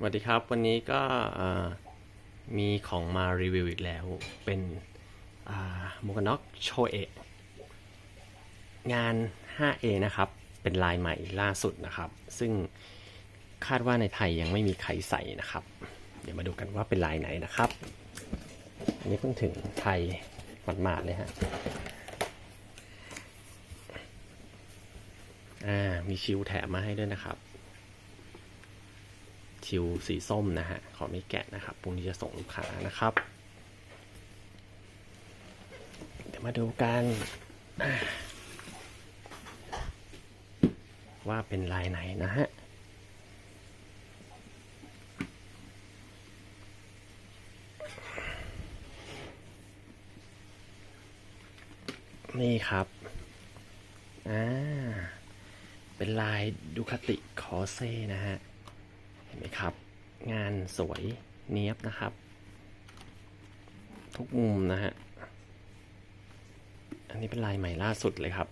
สวัสดีครับ วันนี้ก็มีของมารีวิวอีกแล้ว เป็นหมวกกันน็อกโชเอะงาน 5A นะครับ เป็นลายใหม่ล่าสุดนะครับ ซึ่งคาดว่าในไทยยังไม่มีใครใส่นะครับ เดี๋ยวมาดูกันว่าเป็นลายไหนนะครับ อันนี้เพิ่งถึงไทยหมาดๆเลยฮะมีชิวแถมมาให้ด้วยนะครับ ชิวสีส้มนะฮะ ขอไม่แกะนะครับพรุ่งนี้จะส่งลูกค้านะครับ เดี๋ยวมาดูกันว่าเป็นลายไหนนะฮะนี่ครับ อ่า เป็นลายดูคาติคอเซ่นะฮะ เห็นไหมครับ งานสวยเนี้ยบนะครับ ทุกมุมนะฮะ อันนี้เป็นลายใหม่ล่าสุดเลยครับ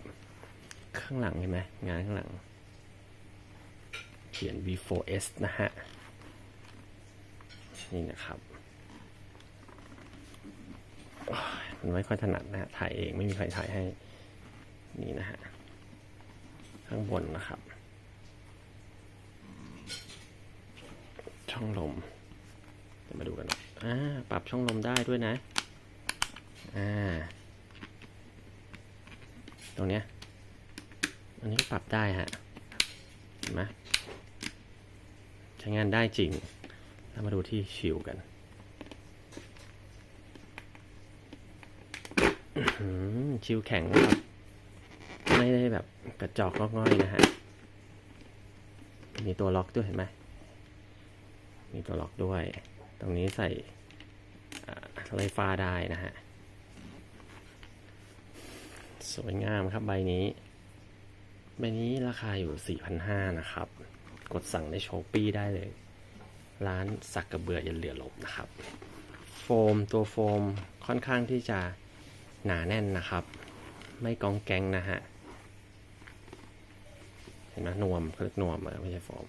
ข้างหลังเห็นไหมงานข้างหลัง เขียน V4S นะฮะ นี่นะครับมันไม่ค่อยถนัดนะฮะถ่ายเองไม่มีใครถ่ายให้ นี่นะฮะ ข้างบนนะครับ ช่องลมเดี๋ยวมาดูกันนะอ่าปรับช่องลมได้ด้วยนะ อ่า ตรงเนี้ย อันนี้ก็ปรับได้ฮะ เห็นไหมใช้งานได้จริง แล้วมาดูที่ชิวกันชิวแข็งนะครับ ไม่ได้แบบกระจอกงอกง่อยนะฮะ มีตัวล็อกด้วยเห็นไหม มีตัวล็อกด้วย ตรงนี้ใส่อ่าไฟฟ้าได้นะฮะ สวยงามครับใบนี้ ใบนี้ราคาอยู่ 4,500 นะครับ กดสั่งในโชปี้ได้เลย ร้านสักกระเบือยันเหลือลบนะครับ โฟมตัวโฟมค่อนข้างที่จะหนาแน่นนะครับ ไม่กองแกงนะฮะ เห็นไหมนวมเขาเรียกนวมอะไม่ใช่โฟม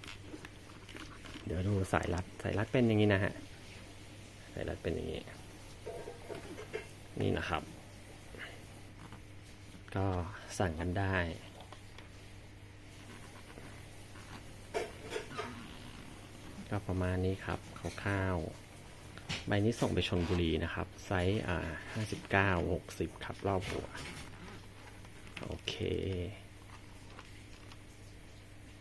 เดี๋ยวดูสายรัด สายรัดเป็นอย่างนี้นะฮะ สายรัดเป็นอย่างนี้ นี่นะครับ ก็สั่งกันได้ก็ประมาณนี้ครับคร่าวๆใบนี้ส่งไปชนบุรีนะครับ ไซส์อ่าห้าสิบเก้าหกสิบครับรอบหัว โอเค